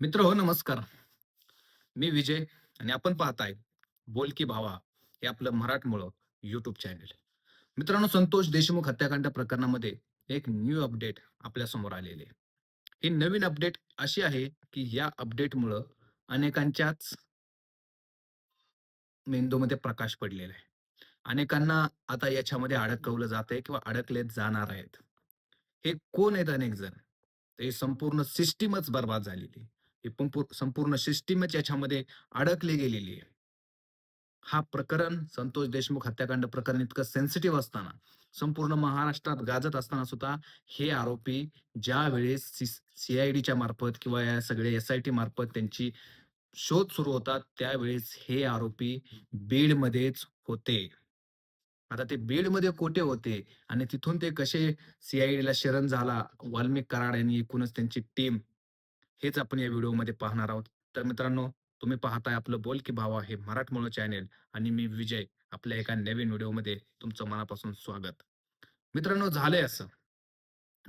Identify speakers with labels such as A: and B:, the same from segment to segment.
A: मित्र हो नमस्कार. मी विजय आणि आपण पाहताय बोल की भावा हे आपलं मराठमोळं युट्यूब चॅनल. मित्रांनो संतोष देशमुख हत्याकांड प्रकरणामध्ये एक न्यू अपडेट आपल्यासमोर आलेले ही नवीन अपडेट अशी आहे की या अपडेटमुळं अनेकांच्याच मेंदूमध्ये प्रकाश पडलेला आहे. अनेकांना आता याच्यामध्ये अडकवलं आहे किंवा अडकले जाणार आहेत. हे कोण आहेत अनेक जण? हे संपूर्ण सिस्टीमच बरबाद झालेली ही संपूर्ण सिस्टीमच याच्यामध्ये अडकली गेलेली आहे. हा प्रकरण संतोष देशमुख हत्याकांड प्रकरण इतकं सेन्सिटिव्ह असताना, संपूर्ण महाराष्ट्रात गाजत असताना सुद्धा हे आरोपी ज्यावेळेस वेळेस सीआयडीच्या मार्फत किंवा या सगळ्या एस-आय-टी मार्फत त्यांची शोध सुरू होतात, त्यावेळेस हे आरोपी बीडमध्येच होते. आता ते बीडमध्ये कोठे होते आणि तिथून ते कसे सीआयडीला शरण झाला, वाल्मिक कराड यांनी एकूणच त्यांची टीम, हेच आपण या व्हिडिओमध्ये पाहणार आहोत. तर मित्रांनो, तुम्ही पाहताय आपलं बोल की भावा हे मराठमोळं चॅनेल आणि मी विजय. आपल्या एका नवीन व्हिडिओमध्ये तुमचं मनापासून स्वागत. मित्रांनो झालंय असं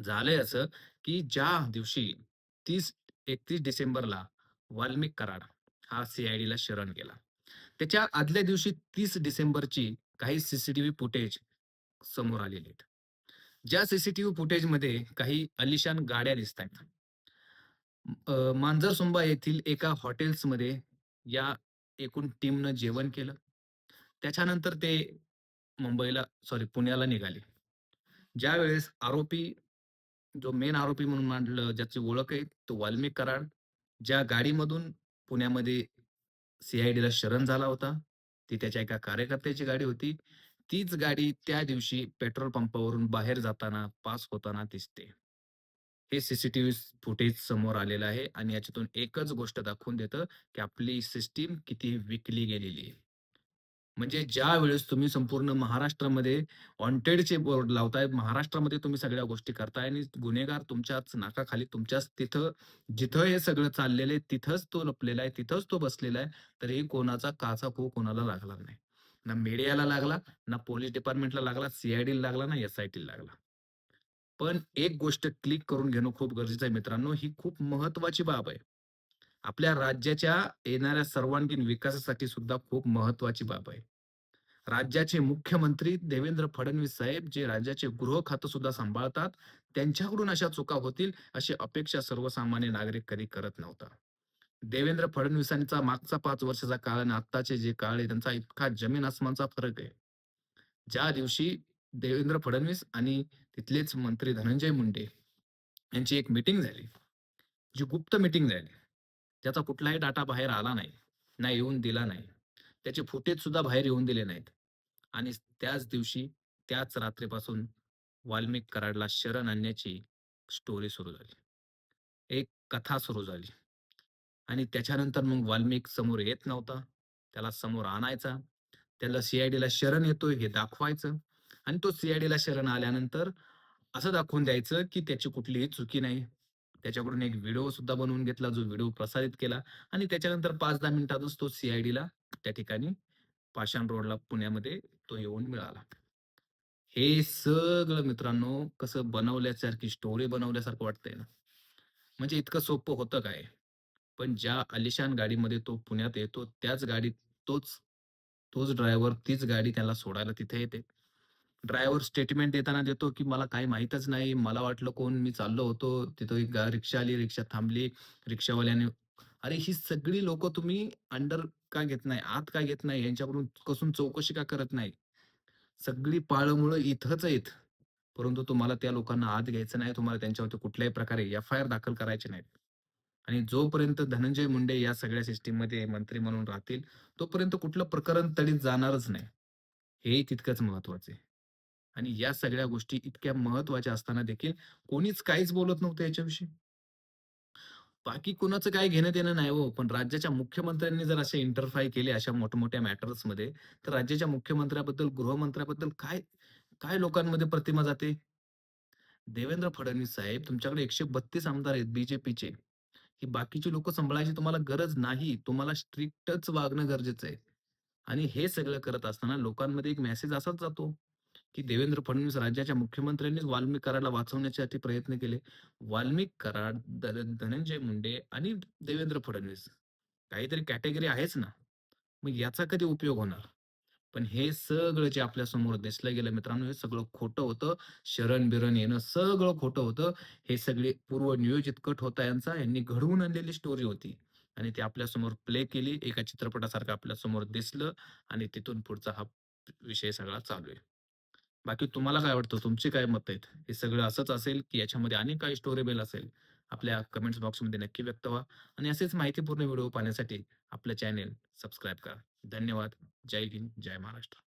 A: झालंय असं, की ज्या दिवशी 30-31 डिसेंबरला वाल्मिक कराड हा सी-आय-डीला शरण गेला. त्याच्या आदल्या दिवशी तीस डिसेंबरची काही सीसीटीव्ही फुटेज समोर आलेली आहेत. ज्या सीसीटीव्ही फुटेजमध्ये काही अलिशान गाड्या दिसतायत. मांजरसुंबा येथील एका हॉटेल्समध्ये या एकूण टीमनं जेवण केलं. त्याच्यानंतर ते मुंबईला सॉरी पुण्याला निघाले. ज्यावेळेस आरोपी जो मेन आरोपी म्हणून मांडलं ज्याची ओळख आहे तो वाल्मिक कराड, ज्या गाडीमधून पुण्यामध्ये सी-आय-डीला शरण झाला होता, ती त्याच्या एका कार्यकर्त्याची गाडी होती. तीच गाडी त्या दिवशी पेट्रोल पंपावरून बाहेर जाताना, पास होताना दिसते. हे सीसीटीव्ही फुटेज समोर आलेलं आहे आणि याच्यातून एकच गोष्ट दाखवून देतं, की आपली सिस्टीम किती विकली गेलेली आहे. म्हणजे ज्या वेळेस तुम्ही संपूर्ण महाराष्ट्रामध्ये वॉन्टेडचे बोर्ड लावताय, महाराष्ट्रामध्ये तुम्ही सगळ्या गोष्टी करताय आणि गुन्हेगार तुमच्याच नाकाखाली तुमच्याच तिथं जिथं हे सगळं चाललेलं आहे, तिथंच तो लपलेला आहे, तिथंच तो बसलेला आहे, तरीही कोणाचा काचा खो कोणाला लागला नाही. ना मीडियाला लागला, ना पोलीस डिपार्टमेंटला लागला, सीआयडीला लागला, ना एस-आय-टीला लागला. पण एक गोष्ट क्लिक करून घेणं खूप गरजेचं आहे मित्रांनो, ही खूप महत्वाची बाब आहे. आपल्या राज्याच्या येणाऱ्या सर्वांगीण विकासासाठी सुद्धा खूप महत्वाची बाब आहे. राज्याचे मुख्यमंत्री देवेंद्र फडणवीस साहेब, जे राज्याचे गृह खातं सुद्धा सांभाळतात, त्यांच्याकडून अशा चुका होतील, अशी अपेक्षा सर्वसामान्य नागरिक कधी करत नव्हता. देवेंद्र फडणवीसांचा मागचा पाच वर्षाचा काळ आणि आत्ताचे जे काळ आहे, त्यांचा इतका जमीन-आसमानचा फरक आहे. ज्या दिवशी देवेंद्र फडणवीस आणि तिथलेच मंत्री धनंजय मुंडे यांची एक मीटिंग झाली. जी गुप्त मीटिंग झाली. त्याचा कुठलाही डाटा बाहेर आला नाही. ना येऊन दिला नाही. त्याचे फुटेज सुद्धा बाहेर येऊन दिले नाहीत. आणि त्याच दिवशी, त्याच रात्रीपासून वाल्मिक कराडला शरण आणण्याची स्टोरी सुरू झाली. एक कथा सुरू झाली. आणि त्याच्यानंतर मग वाल्मिक समोर येत नव्हता. त्याला समोर आणायचा. त्याला सी-आय-डीला शरण येतोय हे दाखवायचं आणि तो सीआयडीला शरण आल्यानंतर असं दाखवून द्यायचं, की त्याची कुठलीही चुकी नाही. त्याच्याकडून एक व्हिडिओ सुद्धा बनवून घेतला, जो व्हिडिओ प्रसारित केला आणि त्याच्यानंतर 5-10 मिनिटातच तो सीआयडीला त्या ठिकाणी पाषाण रोडला पुण्यामध्ये तो येऊन मिळाला. हे सगळं मित्रांनो कसं बनवल्यासारखी स्टोरी बनवल्यासारखं वाटतंय ना. म्हणजे इतकं सोपं होतं काय? पण ज्या आलिशान गाडीमध्ये तो पुण्यात येतो, त्याच गाडीत तोच तोच ड्रायव्हर, तीच गाडी त्याला सोडायला तिथे येते. ड्रायव्हर स्टेटमेंट देताना देतो, की मला काही माहीतच नाही. मला वाटलं कोण मी चाललो होतो. तिथं एक गा रिक्षा आली, रिक्षा थांबली. रिक्षावाल्याने अरे ही सगळी लोक तुम्ही अंडर का घेत नाही? आत का घेत नाही? यांच्याकडून कसून चौकशी का करत नाही? सगळी पाळमुळं इथंच आहेत. परंतु तुम्हाला त्या लोकांना आत घ्यायचं नाही. तुम्हाला त्यांच्यावरती कुठल्याही प्रकारे एफ-आय-आर दाखल करायचे नाहीत. आणि जोपर्यंत धनंजय मुंडे या सगळ्या सिस्टममध्ये मंत्री म्हणून राहतील, तोपर्यंत कुठलं प्रकरण तडीत जाणारच नाही. हे तितकंच महत्वाचं आहे. आणि या सगळ्या गोष्टी इतक्या महत्त्वाच्या असताना देखील कोणीच काहीच बोलत नव्हतं याच्याविषयी. बाकी कुणाचं काही घेणं-देणं नाही हो. पण राज्याच्या मुख्यमंत्र्यांनी जर असे इंटरफाय केले अशा मोठमोठ्या मॅटर्समध्ये, तर राज्याच्या मुख्यमंत्र्याबद्दल, गृहमंत्र्याबद्दल काय काय लोकांमध्ये प्रतिमा जाते? देवेंद्र फडणवीस साहेब, तुमच्याकडे 132 आमदार आहेत बीजेपीचे की बाकीचे ही बाकीची सांभाळायची तुम्हाला गरज नाही. तुम्हाला स्ट्रिक्टच वागणं गरजेचं आहे. आणि हे सगळं करत असताना लोकांमध्ये एक मेसेज असाच जातो, की देवेंद्र फडणवीस राज्याच्या मुख्यमंत्र्यांनीच वाल्मिक कराडला वाचवण्यासाठी प्रयत्न केले. वाल्मिक कराड, धनंजय मुंडे आणि देवेंद्र फडणवीस काहीतरी कॅटेगरी आहेच ना. मग याचा कधी उपयोग होणार? पण हे सगळं जे आपल्यासमोर दिसलं गेलं मित्रांनो, हे सगळं खोटं होतं. शरण-बिरण येणं सगळं खोटं होतं. हे सगळे पूर्वनियोजित कट होता यांचा. यांनी घडवून आणलेली स्टोरी होती आणि ती आपल्यासमोर प्ले केली. एका चित्रपटासारखं आपल्यासमोर दिसलं आणि तिथून पुढचा हा विषय सगळा चालू आहे. बाकी तुम्हाला काय वाटतं? तुमची काय मत आहेत? हे सगळं असंच असेल, की याच्यामध्ये अनेक काही स्टोरेबल असेल? आपल्या कमेंट्स बॉक्समध्ये नक्की व्यक्त व्हा आणि असेच माहितीपूर्ण व्हिडिओ पाहण्यासाठी आपलं चॅनेल सबस्क्राईब करा. धन्यवाद. जय हिंद, जय महाराष्ट्र.